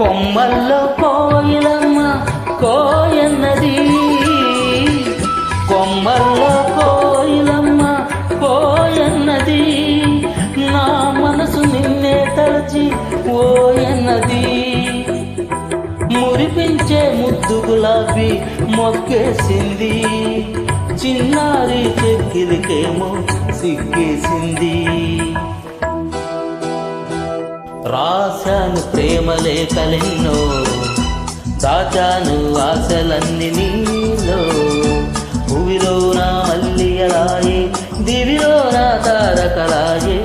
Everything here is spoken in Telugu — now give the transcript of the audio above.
కొమ్మల్లో కోయిలమ్మ కోయన్నది. కొమ్మల్లో కోయిలమ్మ కోయన్నది. నా మనసు నిన్నే తలచి ఓయన్నది. మురిపించే ముద్దు గులాబీ మొక్కేసింది. చిన్నారి చెక్కిలికేమో సిగ్గేసింది. రాశాను ప్రేమ లేఖలెన్నో దాచాను ఆశలన్నీ నీలో. భూమిలో నా మల్లియలాయే దివిలో నా తారకలాయే